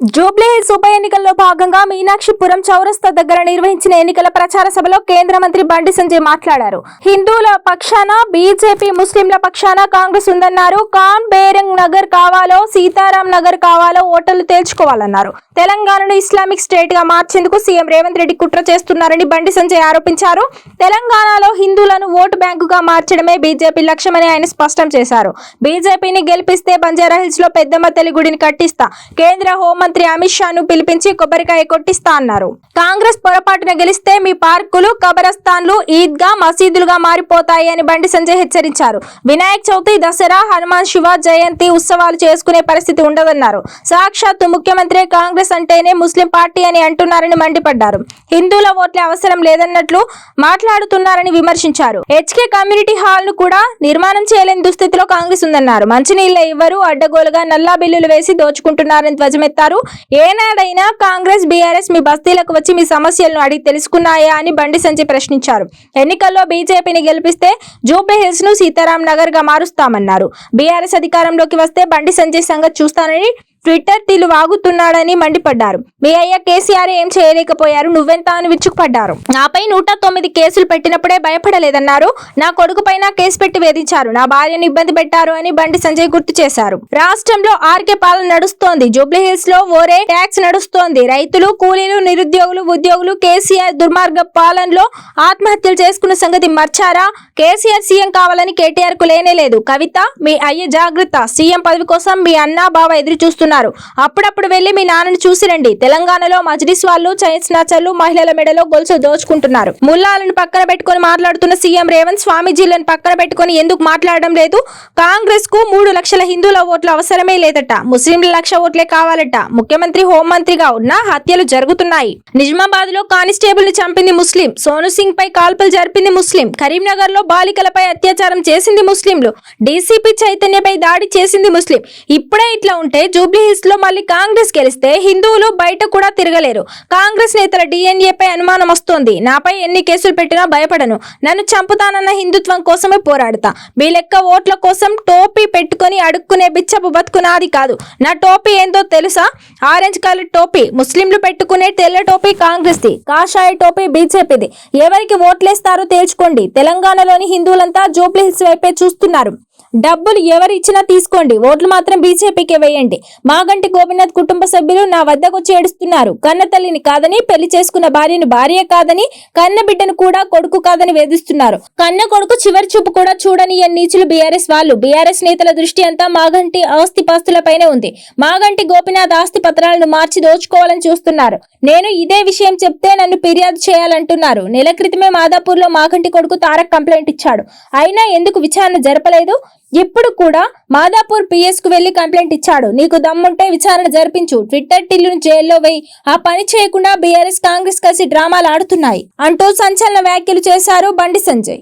జూబ్లీహిల్స్ ఉప ఎన్నికల్లో భాగంగా మీనాక్షిపురం చౌరస్తా దగ్గర నిర్వహించిన ఎన్నికల ప్రచార సభలో కేంద్ర మంత్రి బండి సంజయ్ మాట్లాడారు. హిందువుల పక్షాన బీజేపీ ముస్లింల పక్షాన కాంగ్రెస్ ఉందన్నారు. ఖాన్ బేరంగ్ నగర్ కావాలో సీతారాం నగర్ కావాలో ఓటర్లు తేల్చుకోవాలన్నారు. తెలంగాణను ఇస్లామిక్ స్టేట్గా మార్చేందుకు సీఎం రేవంత్ రెడ్డి కుట్ర చేస్తున్నారని బండి సంజయ్ ఆరోపించారు. తెలంగాణలో హిందువులను ఓటు బ్యాంకుగా మార్చడమే బీజేపీ లక్ష్యమని ఆయన స్పష్టం చేశారు. బీజేపీని గెలిపిస్తే బంజారాహిల్స్లో పెద్దమ్మ తెలుగుడిని గుడిని కట్టిస్తా. కేంద్ర మంత్రి అమిత్ షాను పిలిపించి కొబ్బరికాయ కొట్టిస్తా అన్నారు. కాంగ్రెస్ పొరపాటున గెలిస్తే మీ పార్కులు కబరస్థాన్లు ఈద్గా మసీదులుగా మారిపోతాయి అని బండి సంజయ్ హెచ్చరించారు. వినాయక చవితి దసరా హనుమాన్ శివ జయంతి ఉత్సవాలు చేసుకునే పరిస్థితి ఉండదన్నారు. సాక్షాత్తు ముఖ్యమంత్రి కాంగ్రెస్ అంటేనే ముస్లిం పార్టీ అని అంటున్నారని మండిపడ్డారు. హిందువుల ఓట్లే అవసరం లేదన్నట్లు మాట్లాడుతున్నారని విమర్శించారు. హెచ్కే కమ్యూనిటీ హాల్ను కూడా నిర్మాణం చేయలేని దుస్థితిలో కాంగ్రెస్ ఉందన్నారు. మంచినీళ్ళ ఇవ్వరు అడ్డగోలుగా నల్లా బిల్లులు వేసి దోచుకుంటున్నారని ధ్వజమెత్తారు. ఏనాడైనా కాంగ్రెస్ బీఆర్ఎస్ మీ బస్తీలకు వచ్చి మీ సమస్యలను అడిగి తెలుసుకున్నాయా అని బండి సంజయ్ ప్రశ్నించారు. ఎన్నికల్లో బీజేపీని గెలిపిస్తే జూబ్లీహిల్స్ను సీతారాం నగర్గా మారుస్తామన్నారు. బీఆర్ఎస్ అధికారంలోకి వస్తే బండి సంజయ్ సంగతి చూస్తానని ట్విట్టర్ తీలు వాగుతున్నాడని మండిపడ్డారు. మీ అయ్య కేసీఆర్ ఏం చేయలేకపోయారు? నువ్వెంత అని విచ్చుకుపడ్డారు నాపై నూట తొమ్మిది కేసులు పెట్టినప్పుడే భయపడలేదన్నారు. నా కొడుకు పైన కేసు పెట్టి వేధించారు. నా భార్యను ఇబ్బంది పెట్టారు అని బండి సంజయ్ గుర్తు చేశారు. రాష్ట్రంలో ఆర్కే పాలన నడుస్తోంది. జూబ్లీహిల్స్లో ఓరే ట్యాక్స్ నడుస్తోంది. రైతులు కూలీలు నిరుద్యోగులు ఉద్యోగులు కేసీఆర్ దుర్మార్గ పాలనలో ఆత్మహత్యలు చేసుకున్న సంగతి మర్చారా? కేసీఆర్ సీఎం కావాలని కేటీఆర్కు లేనే లేదు. కవిత మీ అయ్య జాగ్రత్త. సీఎం పదవి కోసం మీ అన్న బావ ఎదురు చూస్తున్నారు అప్పుడప్పుడు వెళ్ళి మీ నాన్నను చూసి రండి. తెలంగాణలో మజ్లిస్ వాళ్ళు చైన్స్ నచర్లు మహిళల మెడలో గొలుసు దోచుకుంటున్నారు. ముల్లాలను పక్కన పెట్టుకొని మాట్లాడుతున్న సీఎం రేవంత్ స్వామీజీలను పక్కన పెట్టుకొని ఎందుకు మాట్లాడడం లేదు? కాంగ్రెస్కు మూడు లక్షల హిందువుల ఓట్లు అవసరమే లేదట. ముస్లింల లక్ష ఓట్లే కావాలట. ముఖ్యమంత్రి హోంమంత్రిగా ఉన్న హత్యలు జరుగుతున్నాయి. నిజామాబాద్లో కానిస్టేబుల్ని చంపింది ముస్లిం. సోను సింగ్ పై కాల్పులు జరిపింది ముస్లిం. కరీంనగర్లో బాలికలపై అత్యాచారం చేసింది ముస్లింలు. డీసీపీ చైతన్యపై దాడి చేసింది ముస్లిం. ఇప్పుడే ఇట్లా ఉంటే జూబ్లీ హిల్స్లో మళ్ళీ కాంగ్రెస్ గెలిస్తే హిందువులు బయట కూడా తిరగలేరు. కాంగ్రెస్ నేతల డిఎన్ఏ పై అనుమానం వస్తోంది. నాపై ఎన్ని కేసులు పెట్టినా భయపడను. నన్ను చంపుతానన్న హిందుత్వం కోసమే పోరాడతా. మీ లెక్క ఓట్ల కోసం టోపీ పెట్టుకొని అడుక్కునే బిచ్చపు బతుకునాది కాదు. నా టోపీ ఏందో తెలుసా? ఆరెంజ్ కలర్ టోపీ. ముస్లింలు పెట్టుకునే తెల్ల టోపీ కాంగ్రెస్ ది కాషాయ టోపీ బీజేపీది. ఎవరికి ఓట్లేస్తారో తేల్చుకోండి. తెలంగాణలోని హిందువులంతా జూబ్లీ హిల్స్ వైపే చూస్తున్నారు. డబ్బులు ఎవరిచ్చినా తీసుకోండి. ఓట్లు మాత్రం బీజేపీకే వేయండి. మాగంటి గోపినాథ్ కుటుంబ సభ్యులు నా వద్దకు వచ్చి ఏడుస్తున్నారు. కన్న తల్లిని కాదని పెళ్ళి చేసుకున్న భార్యను భార్య కాదని కన్న బిడ్డను కూడా కొడుకు కాదని వేధిస్తున్నారు. కన్న కొడుకు చివరి చూపు కూడా చూడని నీచులు బీఆర్ఎస్ వాళ్ళు. బీఆర్ఎస్ నేతల దృష్టి అంతా మాగంటి ఆస్తి పాస్తులపైనే ఉంది. మాగంటి గోపినాథ్ ఆస్తి పత్రాలను మార్చి దోచుకోవాలని చూస్తున్నారు. నేను ఇదే విషయం చెప్తే నన్ను ఫిర్యాదు చేయాలంటున్నారు. నెల క్రితమే మాదాపూర్లో మాగంటి కొడుకు తారక్ కంప్లైంట్ ఇచ్చాడు. అయినా ఎందుకు విచారణ జరపలేదు? ఇప్పుడు కూడా మాదాపూర్ పిఎస్కు వెళ్ళి కంప్లైంట్ ఇచ్చాడు. నీకు దమ్ముంటే విచారణ జరిపించు. ట్విట్టర్ టిల్లును జైల్లో వేయి. ఆ పని చేయకుండా బీఆర్ఎస్ కాంగ్రెస్ కలిసి డ్రామాలు ఆడుతున్నాయి. అంటూ సంచలన వ్యాఖ్యలు చేశారు బండి సంజయ్.